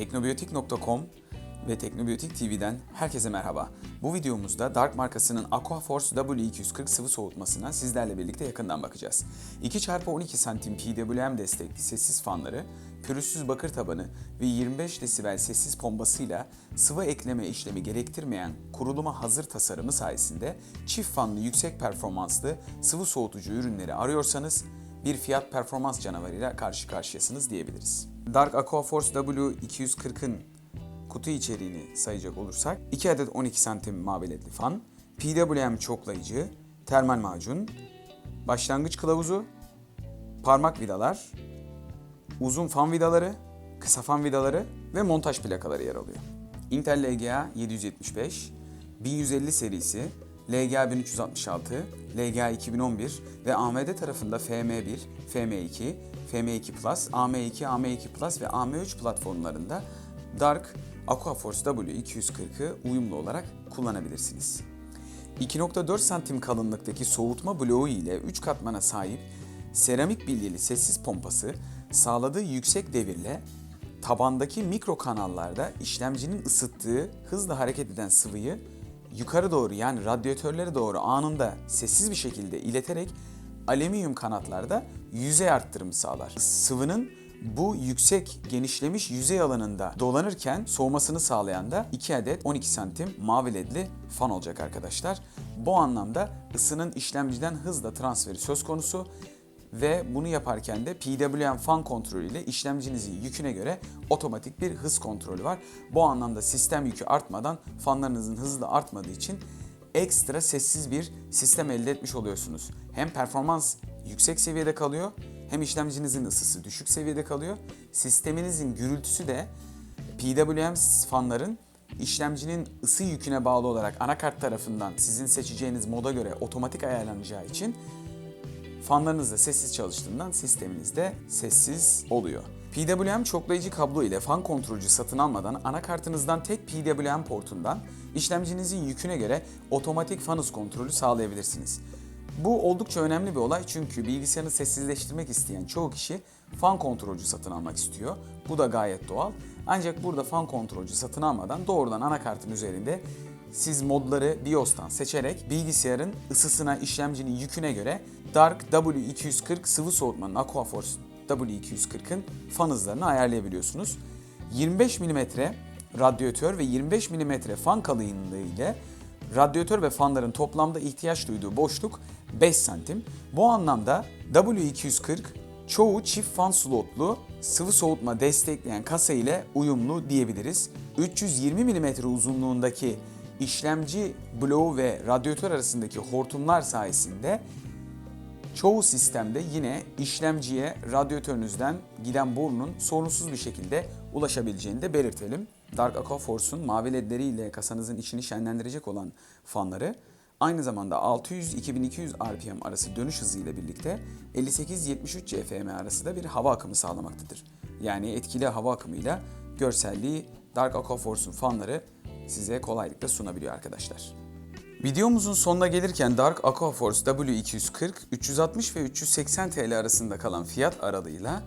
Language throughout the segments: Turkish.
Teknobiyotik.com ve Teknobiyotik TV'den herkese merhaba. Bu videomuzda Dark markasının Aquaforce W240 sıvı soğutmasına sizlerle birlikte yakından bakacağız. 2x12 santim PWM destekli sessiz fanları, pürüzsüz bakır tabanı ve 25 desibel sessiz pompasıyla sıvı ekleme işlemi gerektirmeyen kuruluma hazır tasarımı sayesinde çift fanlı yüksek performanslı sıvı soğutucu ürünleri arıyorsanız bir fiyat performans canavarıyla karşı karşıyasınız diyebiliriz. Dark Aquaforce W240'ın kutu içeriğini sayacak olursak 2 adet 12 santim mavi ledli fan, PWM çoklayıcı, termal macun, başlangıç kılavuzu, parmak vidalar, uzun fan vidaları, kısa fan vidaları ve montaj plakaları yer alıyor. Intel LGA 775, 1150 serisi, LGA 1366, LGA 2011 ve AMD tarafında FM1, FM2, FM2 Plus, AM2, AM2 Plus ve AM3 platformlarında Dark Aquaforce W240'ı uyumlu olarak kullanabilirsiniz. 2.4 santim kalınlıktaki soğutma bloğu ile 3 katmana sahip seramik bilyeli sessiz pompası sağladığı yüksek devirle tabandaki mikro kanallarda işlemcinin ısıttığı hızla hareket eden sıvıyı yukarı doğru yani radyatörlere doğru anında sessiz bir şekilde ileterek alüminyum kanatlarda yüzey arttırımı sağlar. Sıvının bu yüksek genişlemiş yüzey alanında dolanırken soğumasını sağlayan da 2 adet 12 santim mavi ledli fan olacak arkadaşlar. Bu anlamda ısının işlemciden hızla transferi söz konusu ve bunu yaparken de PWM fan kontrolü ile işlemcinizin yüküne göre otomatik bir hız kontrolü var. Bu anlamda sistem yükü artmadan fanlarınızın hızı da artmadığı için ekstra sessiz bir sistem elde etmiş oluyorsunuz. Hem performans yüksek seviyede kalıyor hem işlemcinizin ısısı düşük seviyede kalıyor. Sisteminizin gürültüsü de PWM fanların işlemcinin ısı yüküne bağlı olarak anakart tarafından sizin seçeceğiniz moda göre otomatik ayarlanacağı için fanlarınız da sessiz çalıştığından sisteminiz de sessiz oluyor. PWM çoklayıcı kablo ile fan kontrolcü satın almadan anakartınızdan tek PWM portundan işlemcinizin yüküne göre otomatik fan kontrolü sağlayabilirsiniz. Bu oldukça önemli bir olay çünkü bilgisayarını sessizleştirmek isteyen çoğu kişi fan kontrolcü satın almak istiyor. Bu da gayet doğal. Ancak burada fan kontrolcü satın almadan doğrudan anakartın üzerinde siz modları BIOS'tan seçerek bilgisayarın ısısına, işlemcinin yüküne göre Dark W240 sıvı soğutmanın Aquaforce W240'ın fan hızlarını ayarlayabiliyorsunuz. 25 mm radyatör ve 25 mm fan kalınlığı ile radyatör ve fanların toplamda ihtiyaç duyduğu boşluk 5 santim. Bu anlamda W240 çoğu çift fan slotlu sıvı soğutma destekleyen kasa ile uyumlu diyebiliriz. 320 mm uzunluğundaki işlemci bloğu ve radyatör arasındaki hortumlar sayesinde çoğu sistemde yine işlemciye radyatörünüzden giden borunun sorunsuz bir şekilde ulaşabileceğini de belirtelim. Dark Aquaforce'un mavi ledleriyle kasanızın içini şenlendirecek olan fanları aynı zamanda 600-2200 RPM arası dönüş hızı ile birlikte 58-73 CFM arası da bir hava akımı sağlamaktadır. Yani etkili hava akımıyla görselliği Dark Aquaforce'un fanları size kolaylıkla sunabiliyor arkadaşlar. Videomuzun sonuna gelirken Dark Aquaforce W240 360 ve 380 TL arasında kalan fiyat aralığıyla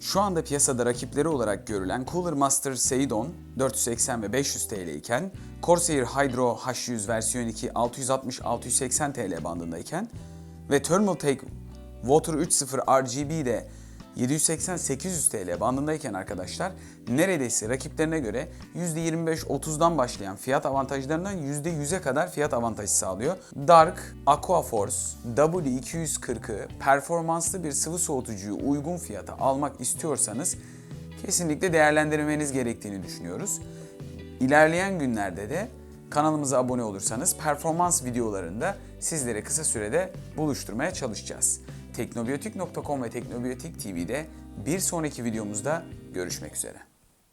şu anda piyasada rakipleri olarak görülen Cooler Master Seidon 480 ve 500 TL iken Corsair Hydro H100 versiyon 2 660-680 TL bandındayken ve Thermaltake Water 3.0 RGB de 780-800 TL bandındayken arkadaşlar neredeyse rakiplerine göre %25-30'dan başlayan fiyat avantajlarından %100'e kadar fiyat avantajı sağlıyor. Dark Aquaforce W240'ı performanslı bir sıvı soğutucuyu uygun fiyata almak istiyorsanız kesinlikle değerlendirmeniz gerektiğini düşünüyoruz. İlerleyen günlerde de kanalımıza abone olursanız performans videolarında sizlere kısa sürede buluşturmaya çalışacağız. Teknobiyotik.com ve Teknobiyotik TV'de bir sonraki videomuzda görüşmek üzere.